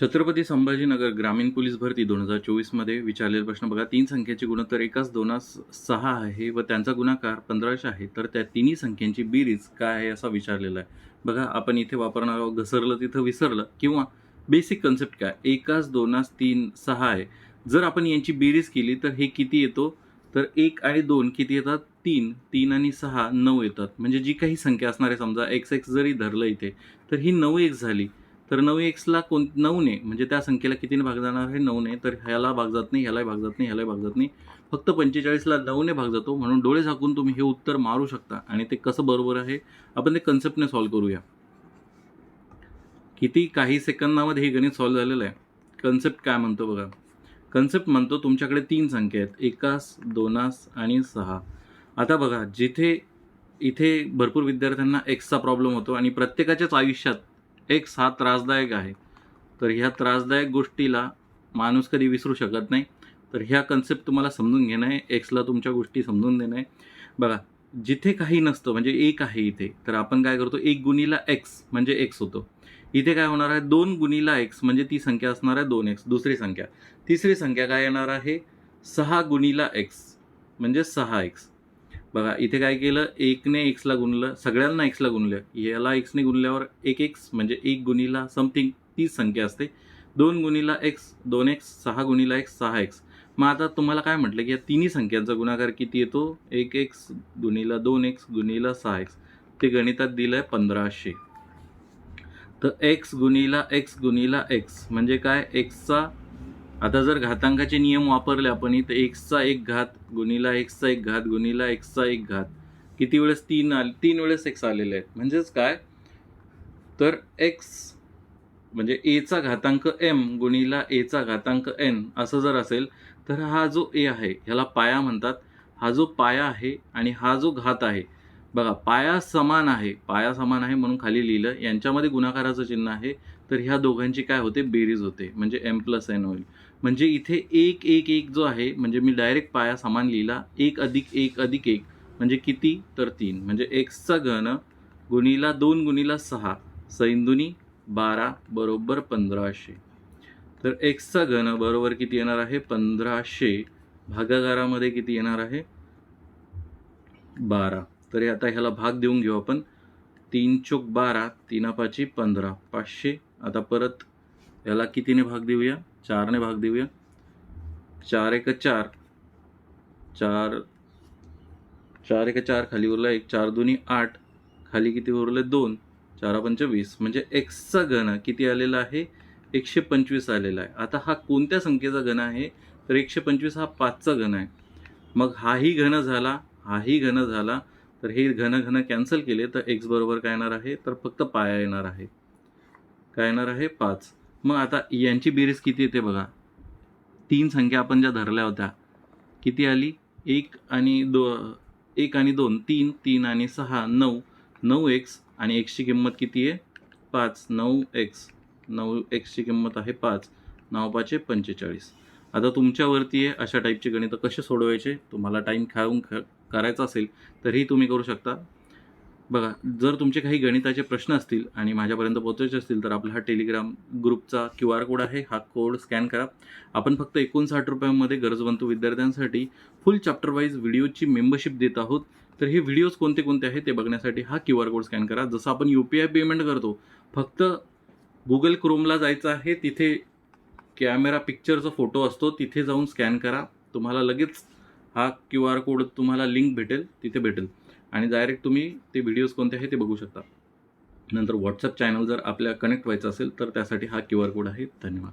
छत्रपती संभाजीनगर ग्रामीण पोलीस भरती दोन हजार चोवीसमध्ये विचारलेला प्रश्न बघा. तीन संख्येचे गुणोत्तर एकाच दोनास सहा आहे व त्यांचा गुणाकार पंधराशे आहे. तर त्या तिन्ही संख्यांची बेरीज काय आहे असा विचारलेला आहे. बघा आपण इथे वापरणार आहोत घसरलं तिथं विसरलं किंवा बेसिक कन्सेप्ट काय? एकाच दोनास तीन सहा आहे. जर आपण यांची बेरीज केली तर हे किती येतो? तर एक आणि दोन किती येतात? तीन. तीन आणि सहा नऊ येतात. म्हणजे जी काही संख्या असणार आहे समजा एक्स एक्स जरी धरलं इथे तर ही नऊ एक झाली. तर नऊ एक्सला कोण नऊने म्हणजे त्या संख्येला कितीने भाग जाणार आहे? नऊने तर ह्याला भाग जात नाही ह्यालाही भाग जात नाही ह्यालाही भाग जात नाही. फक्त पंचेचाळीसला नऊने भाग जातो. म्हणून डोळे झाकून तुम्ही हे उत्तर मारू शकता. आणि ते कसं बरोबर आहे? आपण ते कन्सेप्टने सॉल्व्ह करूया. किती काही सेकंदामध्ये हे गणित सॉल्व्ह झालेलं आहे. कन्सेप्ट काय म्हणतो बघा? कन्सेप्ट म्हणतो तुमच्याकडे तीन संख्या आहेत. एकास दोनास आणि सहा. आता बघा जिथे इथे भरपूर विद्यार्थ्यांना एक्सचा प्रॉब्लेम होतो आणि प्रत्येकाच्याच आयुष्यात एक्स हा त्रासदायक आहे. तर ह्या त्रासदायक गोष्टीला माणूस कधी विसरू शकत नाही. तर ह्या कन्सेप्ट तुम्हाला समजून घेणं आहे. एक्सला तुमच्या गोष्टी समजून देणं आहे. बघा जिथे काही नसतं म्हणजे एक आहे इथे तर आपण काय करतो? एक गुणीला एक्स म्हणजे एक्स होतो. इथे काय होणार आहे? दोन गुणीला एक्स म्हणजे ती संख्या असणार आहे दोन एक्स दुसरी संख्या. तिसरी संख्या काय येणार आहे? सहा गुणीला एक्स म्हणजे सहा एक्स बघा इथे काय केलं? एकने एक्सला गुणलं सगळ्यांना एक्सला गुणलं. याला एक्सने गुणल्यावर एक एक्स म्हणजे एक गुणीला समथिंग तीच संख्या असते. दोन गुणीला एक्स दोन एक्स सहा गुणीला एक्स सहा एक्स मग आता तुम्हाला काय म्हटलं की या तिन्ही संख्यांचा गुणाकार किती येतो? एक एक्स गुणीला दोन एक्स गुणीला सहा एक्स ते गणितात दिलं आहे पंधराशे. तर एक्स गुणीला एक्स गुणीला एक्स म्हणजे काय? एक्सचा आता जर घातांकाचे नियम वापरले आपण तर एक्सचा एक घात गुणीला एक्सचा एक घात गुणीला एक्सचा एक घात किती वेळेस तीन आले तीन वेळेस एक्स आलेले आहेत. म्हणजेच काय? तर एक्स म्हणजे एचा घातांक एम गुणीला एचा घातांक एन असं जर असेल तर हा जो ए आहे ह्याला पाया म्हणतात. हा जो पाया आहे आणि हा जो घात आहे. बघा पाया समान आहे पाया समान आहे म्हणून खाली लिहिलं यांच्यामध्ये गुणाकाराचं चिन्ह आहे. तर ह्या दोघांची काय होते? बेरीज होते. म्हणजे एम प्लस एन होईल. म्हणजे इथे एक एक एक जो आहे म्हणजे मी डायरेक्ट पाया समान लिहिला. एक अधिक एक अधिक एक. म्हणजे किती? तर तीन. म्हणजे एक्सचा घन गुणीला दोन गुणीला सहा. सैंदुनी बारा बरोबर पंधराशे. तर एक्सचा घन बरोबर किती येणार आहे? पंधराशे. भागाकारामध्ये किती येणार आहे? बारा. तरी आता ह्याला भाग देऊन घेऊ आपण. तीन चोक बारा तीना पाची पंधरा. पाचशे आता परत याला कितीने भाग देऊया? चारने भाग देऊया. चार एक चार. चार चार एक चार खाली उरला एक चार दोन्ही आठ. खाली किती उरले? दोन. चारा पंचवीस म्हणजे एक्सचा घन किती आलेला आहे? एकशे पंचवीस आलेला आहे. आता हा कोणत्या संख्येचा घन आहे? तर एकशे पंचवीस हा पाचचा घन आहे. मग हाही घन झाला हाही घन झाला तर हे घन घन कॅन्सल केले तर एक्स बरोबर काय येणार आहे? तर फक्त पाया येणार आहे. काय येणार आहे पाच. मग आता यांची बेरीज किती येते बघा. तीन संख्या आपण ज्या धरल्या होत्या किती आली? एक आणि दो एक आणि दोन तीन तीन आणि सहा नऊ. नऊ एक्स आणि एक्सची किंमत किती आहे? पाच. नऊ एक्स. नऊ एक्सची किंमत आहे पाच. नऊ पाचशे पंचेचाळीस. आता तुमच्यावरती आहे अशा टाईपची गणितं कसे सोडवायचे? तुम्हाला टाईम खाऊन ख करायचा असेल तरीही तुम्ही करू शकता. बघा जर तुमचे काही गणिताचे प्रश्न असतील आणि माझ्यापर्यंत पोहोचायचे असतील तर आपला हा टेलिग्राम ग्रुपचा क्यू आर कोड आहे. हा कोड स्कॅन करा. आपण फक्त एकोणसाठ रुपयांमध्ये गरजवंत विद्यार्थ्यांसाठी फुल चॅप्टर वाईज व्हिडिओची मेंबरशिप देत आहोत. तर हे व्हिडिओज कोणते कोणते आहेत ते बघण्यासाठी हा क्यू आर कोड स्कॅन करा. जसं आपण यू पी आय पेमेंट करतो फक्त गुगल क्रोमला जायचं आहे तिथे कॅमेरा पिक्चरचा फोटो असतो तिथे जाऊन स्कॅन करा. तुम्हाला लगेच हा क्यू आर कोड तुम्हाला लिंक भेटेल तिथे भेटेल. आणि डायरेक्ट तुम्ही ते व्हिडिओज कोणते आहे ते बघू शकता. नंतर व्हॉट्सअप चॅनल जर आपल्या कनेक्ट व्हायचं असेल तर त्यासाठी हा क्यू आर कोड आहे. धन्यवाद.